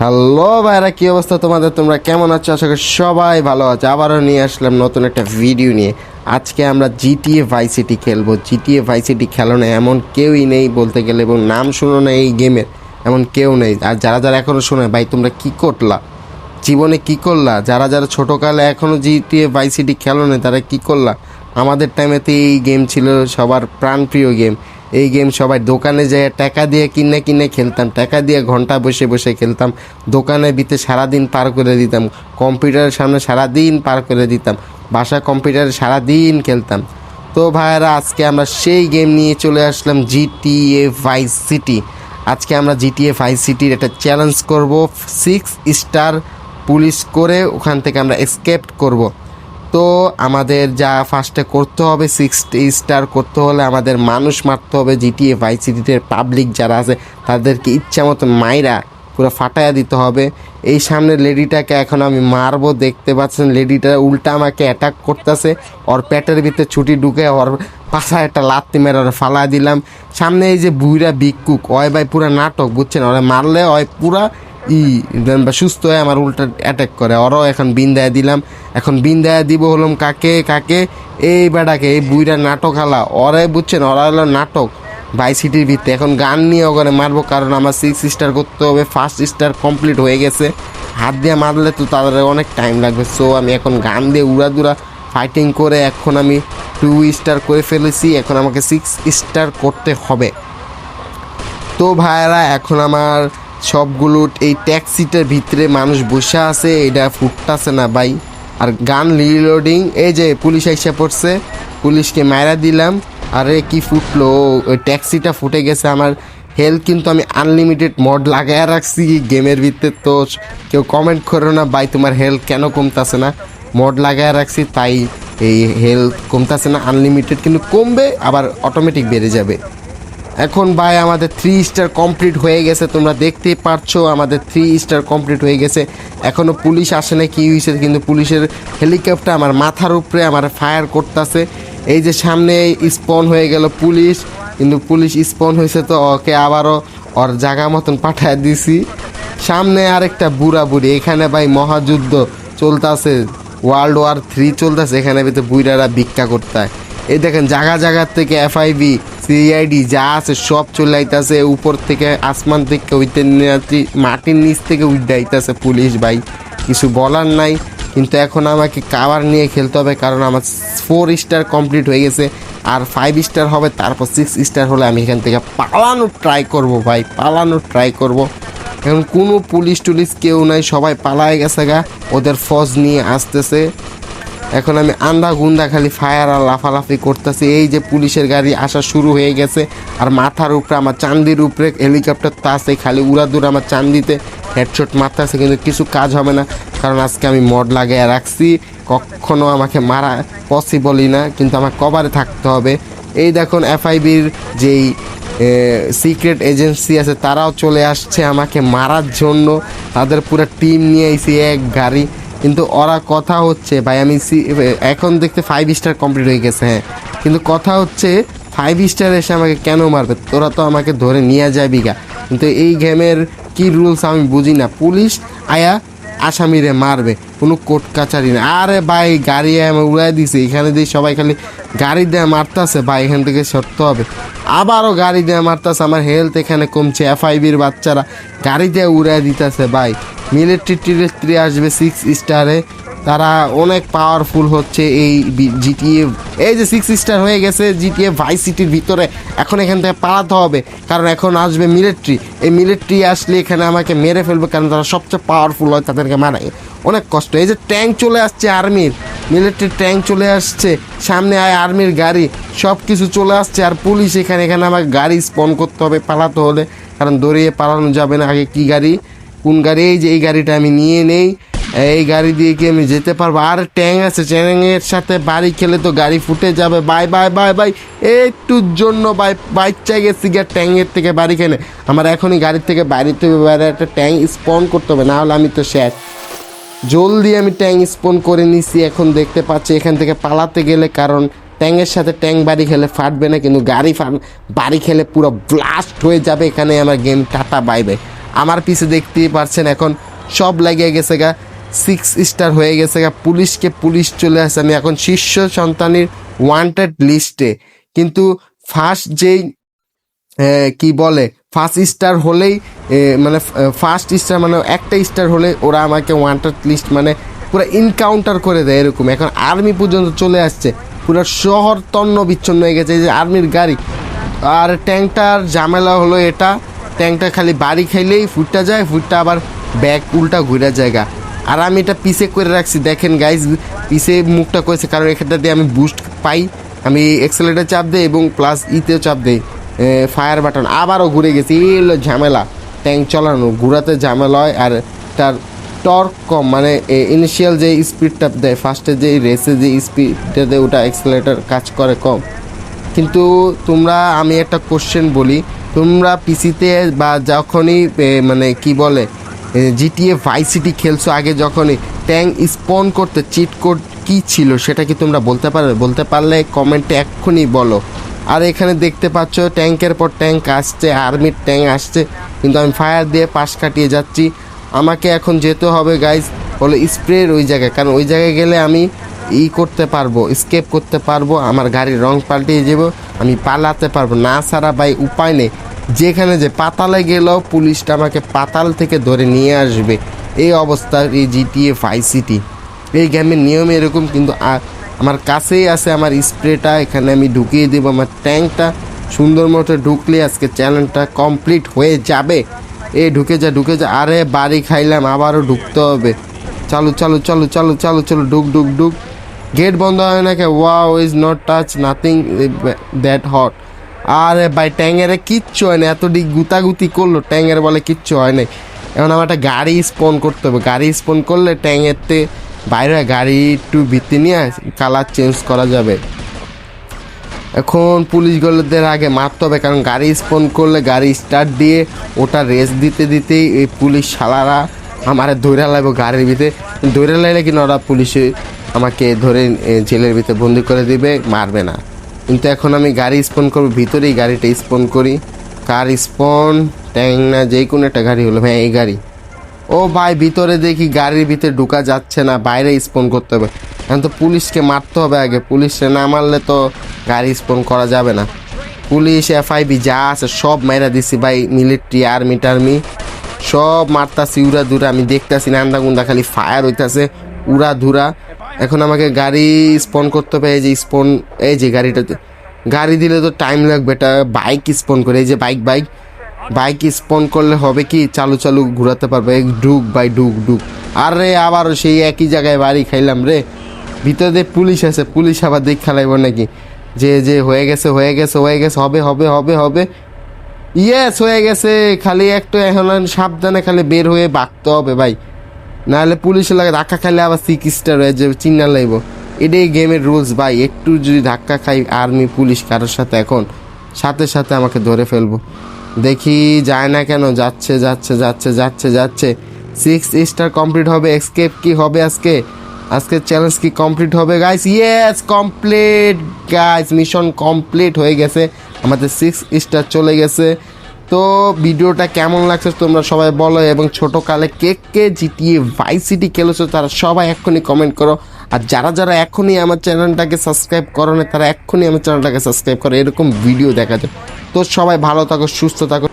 Hello ভাইরা, কি অবস্থা তোমাদের? তোমরা কেমন আছো? আশা করি সবাই ভালো আছে। আবারও নিয়ে আসলাম নতুন একটা ভিডিও নিয়ে। আজকে আমরা জিটিএ ভাই সিটি খেলব। জিটিএ ভাই সিটি খেলো না এমন কেউই নেই বলতে গেলে, এবং নাম শুনো না এই গেমের এমন কেউ নেই। আর যারা যারা এখনও শোনে, ভাই, তোমরা কী করলা? জীবনে কি করলা? যারা যারা ছোটোকালে এখনও জিটিএ ভাই সিটি খেলো না, তারা কি করলা? আমাদের টাইমেতে এই গেম ছিল সবার প্রাণপ্রিয় গেম এই গেম সবাই দোকানে যেয়ে টাকা দিয়ে কিনে কিনে খেলতাম, টাকা দিয়ে ঘণ্টা বসে বসে খেলতাম দোকানে বিতে সারাদিন পার করে দিতাম কম্পিউটারের সামনে সারাদিন পার করে দিতাম বাসা কম্পিউটারে সারাদিন খেলতাম। তো ভাইয়েরা, আজকে আমরা সেই গেম নিয়ে চলে আসলাম জিটিএ ভাইস সিটি আজকে আমরা জিটিএ ভাইস সিটির একটা চ্যালেঞ্জ করব সিক্স স্টার পুলিশ করে ওখান থেকে আমরা এসকেপ করব। তো আমাদের যা ফার্স্টে করতে হবে সিক্স স্টার করতে হলে আমাদের মানুষ মারতে হবে জিটিএ ভাই সিটিতে পাবলিক যারা আছে, তাদেরকে ইচ্ছা মতো মাইরা পুরো ফাটাইয়া দিতে হবে। এই সামনে লেডিটাকে এখন আমি মারবো, দেখতে পাচ্ছেন, লেডিটা উল্টা আমাকে অ্যাটাক করতেছে। ওর পেটের ভিতরে ছুটি ঢুকে ওর পাশায় একটা লাত্তি মেরে ওরা ফালা দিলাম। সামনে এই যে বুইরা বিকুক অয় ভাই পুরা নাটক, বুঝছেন? ওরা মারলে অয় পুরা ই বা সুস্থ হয়ে আমার উল্টা অ্যাটাক করে। ওরও এখন বিন্দায় দিলাম। এখন বিন্দায় দিব হলাম কাকে কাকে? এই বেটাকে, এই বুইরা নাটক হালা। ওরে বুঝছেন ওরা হলো নাটক। বাই সিটির ভিত্তি। এখন গান নিয়ে ওখানে মারবো কারণ আমার সিক্স স্টার করতে হবে। ফার্স্ট স্টার কমপ্লিট হয়ে গেছে। হাত দিয়ে মারলে তো তাদের অনেক টাইম লাগবে। সো আমি এখন গান দিয়ে উড়াদুরা ফাইটিং করে এখন আমি টু স্টার করে ফেলেছি। এখন আমাকে সিক্স স্টার করতে হবে। তো ভাইয়েরা, এখন আমার সবগুলো এই ট্যাক্সিটার ভিতরে মানুষ বসে আছে, এটা ফুটতাছে না ভাই। আর গান রিলোডিং এই যে পুলিশ এসে পড়ছে, পুলিশকে মায়েরা দিলাম। আরে কি ফুটলো? ওই ট্যাক্সিটা ফুটে গেছে আমার। হেলথ কিন্তু আমি আনলিমিটেড মড লাগায় রাখছি গেমের ভিতরে তো। কেউ কমেন্ট করো না ভাই, তোমার হেলথ কেন কমতাছে না? মড লাগায় রাখছি, তাই এই হেলথ কমতাছে না আনলিমিটেড কিন্তু কমবে, আবার অটোমেটিক বেড়ে যাবে। এখন ভাই, আমাদের থ্রি স্টার কমপ্লিট হয়ে গেছে, তোমরা দেখতেই পারছ, আমাদের থ্রি স্টার কমপ্লিট হয়ে গেছে। এখনও পুলিশ আসে না কি হয়েছে কিন্তু পুলিশের হেলিকপ্টার আমার মাথার উপরে আমার ফায়ার করতেছে। এই যে সামনে স্পন হয়ে গেল পুলিশ, কিন্তু পুলিশ স্পন হয়েছে তো ওকে আবারও ওর জায়গা মতন পাঠায় দিছি। সামনে আরেকটা বুড়া বুড়ি এখানে ভাই মহাযুদ্ধ চলতেছে ওয়ার্ল্ড ওয়ার থ্রি চলতেছে, এখানে ভিতরে বুড়ারা ভিক্ষা করতে হয় এই দেখেন জায়গা জায়গার থেকে এফআইবি সিআইডি যা আছে সব চলে আইতাছে উপর থেকে আসমান থেকে উইতে মাটির নিচ থেকে উঠে আইতাছে পুলিশ ভাই। কিছু বলার নাই, কিন্তু এখন আমাকে কাভার নিয়ে খেলতে হবে, কারণ আমার ফোর স্টার কমপ্লিট হয়ে গেছে, আর ফাইভ স্টার হবে, তারপর সিক্স স্টার হলে আমি এখান থেকে পালানোর ট্রাই করব ভাই, পালানোর ট্রাই করব। এখন কোনো পুলিশ টুলিশ কেউ নাই, সবাই পালায় গেছে গা, ওদের ফজ নিয়ে আসতেছে। এখন আমি আন্দা গুন্দা খালি ফায়ার আর লাফালাফি করতেছি। এই যে পুলিশের গাড়ি আসা শুরু হয়ে গেছে, আর মাথার উপরে আমার চান্দির উপরে হেলিকপ্টার তো আছে, খালি উড়াদুর আমার চান্দিতে হেডশট মারতেছে, কিন্তু কিছু কাজ হবে না, কারণ আজকে আমি মড লাগিয়ে রাখছি। কখনো আমাকে মারা পসিবলই না, কিন্তু আমার কভারে থাকতে হবে। এই দেখুন এফআইবির যেই সিক্রেট এজেন্সি আছে, তারাও চলে আসছে আমাকে মারার জন্য। তাদের পুরো টিম নিয়ে এসে এক গাড়ি। কিন্তু ওরা কথা হচ্ছে, ভাই, আমি এখন দেখতে ফাইভ স্টার কমপ্লিট হয়ে গেছে হ্যাঁ। কিন্তু কথা হচ্ছে ফাইভ স্টার এসে আমাকে কেন মারবে? তোরা তো আমাকে ধরে নিয়ে যাবি গা। কিন্তু এই গেমের কি রুলস আমি বুঝি না। পুলিশ আয়া আসামিরে মারবে, কোনো কোর্ট কাচারি না। আরে ভাই, গাড়ি আমি উড়াই দিছে, এখানে দিয়ে সবাই খালি গাড়ি দিয়ে মারতাছে, ভাই, এখান থেকে সরতে হবে। আবারও গাড়ি দিয়ে মারতাছে, আমার হেলথ এখানে কমছে এফআইবির বাচ্চারা। গাড়ি দিয়ে উড়াই দিতেছে, ভাই। মিলিটারি টিলিটারি আসবে সিক্স স্টারে তারা অনেক পাওয়ারফুল হচ্ছে এই জিটিএ এই যে সিক্স স্টার হয়ে গেছে জিটিএ ভাই সিটির ভিতরে এখন এখান থেকে পালাতে হবে। কারণ এখন আসবে মিলিটারি। এই মিলিটারি আসলে এখানে আমাকে মেরে ফেলবে কারণ তারা সবচেয়ে পাওয়ারফুল হয় তাদেরকে মারায়। অনেক কষ্ট। এই যে ট্যাঙ্ক চলে আসছে আর্মির মিলিটারি ট্যাঙ্ক চলে আসছে। সামনে আয় আর্মির গাড়ি। সব কিছু চলে আসছে আর পুলিশ এখানে এখানে আমাকে গাড়ি স্পন করতে হবে পালাতে হলে। কারণ দৌড়িয়ে পালানো যাবে না আগে কি গাড়ি। কোন গাড়ি, এই যে এই গাড়িটা আমি নিয়ে নেই, এই গাড়ি দিয়ে কি আমি যেতে পারব? আর ট্যাং আছে, ট্যাংয়ের সাথে বাড়ি খেলে তো গাড়ি ফুটে যাবে। Bye bye bye bye. একটুর জন্য বাই বাচ্চা গেছি গিয়ে ট্যাংয়ের থেকে বাড়ি খেলে। আমার এখনই গাড়ির থেকে বাড়িতে বাইরে একটা ট্যাং স্পন করতে হবে, না হলে আমি তো শেষ জলদি আমি ট্যাং স্পন করে নিছি, এখন দেখতে পাচ্ছি এখান থেকে পালাতে গেলে কারণ ট্যাংয়ের সাথে ট্যাং বাড়ি খেলে ফাটবে না, কিন্তু গাড়ি ফাট বাড়ি খেলে পুরো ব্লাস্ট হয়ে যাবে এখানে আমার গেম টাটা বাইবে আমার পিছে দেখতেই পারছেন এখন সব লাগিয়ে গেছে গা। সিক্স স্টার হয়ে গেছে গা। পুলিশকে পুলিশ চলে আসে আমি এখন শীর্ষ সন্তানের ওয়ান্টেড লিস্টে কিন্তু ফার্স্ট যেই কি বলে ফার্স্ট স্টার হলেই মানে ফার্স্ট স্টার মানে একটা স্টার হলে ওরা আমাকে ওয়ান্টেড লিস্ট মানে পুরো ইনকাউন্টার করে দেয় এরকম। এখন আর্মি পর্যন্ত চলে আসছে। পুরো শহর তন্ন বিচ্ছন্ন হয়ে গেছে। এই যে আর্মির গাড়ি। আর ট্যাঙ্কটার ঝামেলা হলো এটা ট্যাঙ্কটা খালি বাড়ি খাইলেই ফুটটা যায়, ফুটটা আবার ব্যাগ উল্টা ঘুরে জায়গা। আর আমি এটা পিসে করে রাখছি। দেখেন গাইজ পিসে মুখটা করেছে, কারণ এখানটা দিয়ে আমি বুস্ট পাই। আমি এক্সেলেটার চাপ দিই এবং প্লাস ইতেও চাপ দিই। ফায়ার বাটন আবারও ঘুরে গেছি। এই হলো ঝামেলা। ট্যাঙ্ক চালানো, ঘুরাতে ঝামেলা হয় আর তার টর্ক কম। মানে ইনিশিয়াল যে স্পিডটা দেয় ফার্স্টে যে রেসে যে স্পিডটা দেয়, ওটা এক্সেলেটার কাজ করে কম। কিন্তু তোমরা, আমি একটা কোশ্চেন বলি। তোমরা পিসিতে বা যখনই মানে কি বলে জিটিএ ভাই সিটি খেলছো আগে যখনই ট্যাঙ্ক স্পন করতে চিট কোড কী ছিল সেটা কি তোমরা বলতে পারবে বলতে পারলে কমেন্টে এক্ষুনি বলো। আর এখানে দেখতে পাচ্ছ ট্যাঙ্কের পর ট্যাঙ্ক আসছে আর্মির ট্যাঙ্ক আসছে, কিন্তু আমি ফায়ার দিয়ে পাশ কাটিয়ে যাচ্ছি। আমাকে এখন যেতে হবে গাইজ হলো স্প্রের ওই জায়গায়, কারণ ওই জায়গায় গেলে আমি ই করতে পারব স্কেপ করতে পারব, আমার গাড়ির রং পাল্টিয়ে যাব। আমি পালাতে পারব না ছাড়া ভাই, উপায় নেই। যেখানে যে পাতালে গেলেও পুলিশটা আমাকে পাতাল থেকে ধরে নিয়ে আসবে। এই অবস্থা, এই জিটিএ ফাই সিটি এই গেমের নিয়ম এরকম, কিন্তু আমার কাছেই আছে আমার স্প্রেটা। এখানে আমি ঢুকিয়ে দেবো আমার ট্যাঙ্কটা। সুন্দর মতো ঢুকলে আজকে চ্যানেলটা কমপ্লিট হয়ে যাবে। এ ঢুকে যা ঢুকে যা। আরে, বাড়ি খাইলাম, আবারও ঢুকতে হবে। চালু চালু চালু চালু চালু চালু, ঢুক ঢুক ঢুক। গেট বন্ধ হয় না কে? Wow is not touch nothing that hot আরে ভাই, ট্যাঙ্গের কিচ্ছু হয় না এত ডিগ গুতাগুতি করল, ট্যাঙ্গের বলে কিচ্ছু হয় নাই। এখন আমার একটা গাড়ি স্পন করতে হবে। গাড়ি স্পন করলে ট্যাঙ্গেরতে বাইরে গাড়ি একটু ভিত্তি নিয়ে কালার চেঞ্জ করা যাবে। এখন পুলিশগুলোদের আগে মারতে হবে, কারণ গাড়ি স্পন করলে গাড়ি স্টার্ট দিয়ে ওটা রেস দিতে দিতেই এই পুলিশ শালারা আমার ধরে লাগবে গাড়ির ভিতরে। ধরে লাগলে কিনা ওরা পুলিশে আমাকে ধরে জেলের ভিতরে বন্দি করে দিবে, মারবে না। কিন্তু এখন আমি গাড়ি স্পন করব, ভিতরেই গাড়িটা স্পন করি। কার স্পন ট্যাং না, যে কোনো একটা গাড়ি হলো। হ্যাঁ এই গাড়ি। ও ভাই, ভিতরে দেখি গাড়ির ভিতরে ঢুকা যাচ্ছে না, বাইরে স্পন করতে হবে। এখন তো পুলিশকে মারতে হবে আগে। পুলিশে না মারলে তো গাড়ি স্পন করা যাবে না। পুলিশ এফআইবি যা আছে সব মেরা দিছি ভাই মিলিটারি আর্মি টার্মি সব মারতাছি উড়া ধুরা আমি দেখতাছি না আন্দা গুন্দা খালি ফায়ার হইতাছে উড়া ধুরা এখন আমাকে গাড়ি স্পন করতে হবে, এই যে স্পন এই যে গাড়িটাতে গাড়ি দিলে তো টাইম লাগবে, এটা বাইক স্পন করে, এই যে বাইক বাইক বাইক স্পন করলে হবে কি, চালু চালু ঘোরাতে পারবে ডুক বাই ডুক ডুক। আরে আবার সেই একই জায়গায় বাড়ি খাইলাম রে। ভিতরে পুলিশ আছে, পুলিশ আবার দেখ খেলাইব নাকি? যে যে হয়ে গেছে হয়ে গেছে হয়ে গেছে, হবে হবে হবে হবে। ইয়েস হয়ে গেছে, খালি একটু এখন সাবধানে খালি বের হয়ে বাঁকতে হবে ভাই। নাহলে পুলিশের লাগে ধাক্কা খাইলে আবার সিক স্টার হয়ে যাবে, চিন্না লাগব। এটাই গেমের রুলস ভাই, একটু যদি ধাক্কা খাই আর্মি, পুলিশ কারোর সাথে এখন, সাথে সাথে আমাকে ধরে ফেলব। দেখি যায় না কেন, যাচ্ছে যাচ্ছে যাচ্ছে যাচ্ছে যাচ্ছে। সিক্স স্টার কমপ্লিট হবে এক্সকেপ কি হবে আজকে? আজকে চ্যালেঞ্জ কি কমপ্লিট হবে guys yes complete guys mission complete হয়ে গেছে। আমাদের সিক্স স্টার চলে গেছে। তো ভিডিওটা কেমন লাগছে তোমরা সবাই বলো এবং ছোটোকালে কে কে জিটিএ ভাই সিটি খেলেছো তারা সবাই এক্ষুনি কমেন্ট করো। আর যারা যারা এখনই আমার চ্যানেলটাকে সাবস্ক্রাইব করো না, তারা এক্ষুনি আমার চ্যানেলটাকে সাবস্ক্রাইব করো। এরকম ভিডিও দেখা যায়। তো সবাই ভালো থাকো, সুস্থ থাকো।